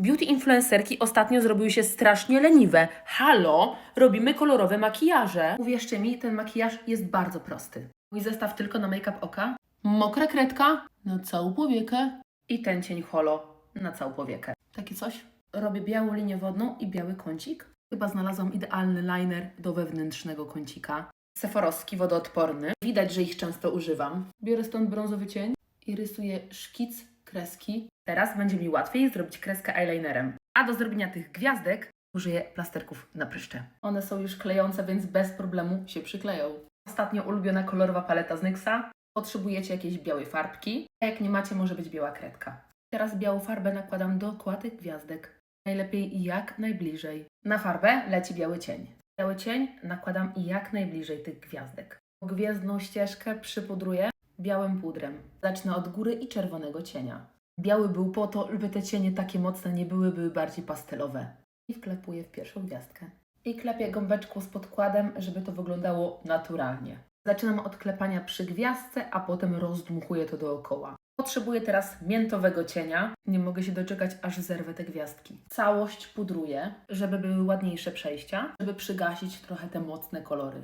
Beauty influencerki ostatnio zrobiły się strasznie leniwe. Halo, robimy kolorowe makijaże. Uwierzcie mi, ten makijaż jest bardzo prosty. Mój zestaw tylko na make-up oka, mokra kredka na całą powiekę i ten cień holo na całą powiekę. Takie coś. Robię białą linię wodną i biały kącik. Chyba znalazłam idealny liner do wewnętrznego kącika. Seforowski wodoodporny. Widać, że ich często używam. Biorę stąd brązowy cień i rysuję szkic kreski. Teraz będzie mi łatwiej zrobić kreskę eyelinerem. A do zrobienia tych gwiazdek użyję plasterków na pryszcze. One są już klejące, więc bez problemu się przykleją. Ostatnio ulubiona kolorowa paleta z NYXa. Potrzebujecie jakiejś białej farbki, a jak nie macie, może być biała kredka. Teraz białą farbę nakładam dookoła tych gwiazdek. Najlepiej jak najbliżej. Na farbę leci biały cień. Biały cień nakładam jak najbliżej tych gwiazdek. Gwiezdną ścieżkę przypudruję białym pudrem. Zacznę od góry i czerwonego cienia. Biały był po to, żeby te cienie takie mocne nie były, były bardziej pastelowe. I wklepuję w pierwszą gwiazdkę. I klepię gąbeczką z podkładem, żeby to wyglądało naturalnie. Zaczynam od klepania przy gwiazdce, a potem rozdmuchuję to dookoła. Potrzebuję teraz miętowego cienia. Nie mogę się doczekać, aż zerwę te gwiazdki. Całość pudruję, żeby były ładniejsze przejścia, żeby przygasić trochę te mocne kolory.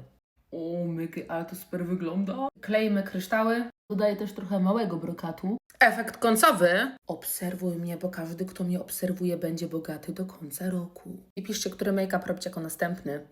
O, myky, ale to super wygląda. Klejmy kryształy. Dodaję też trochę małego brokatu. Efekt końcowy. Obserwuj mnie, bo każdy, kto mnie obserwuje, będzie bogaty do końca roku. I piszcie, który make-up robić jako następny.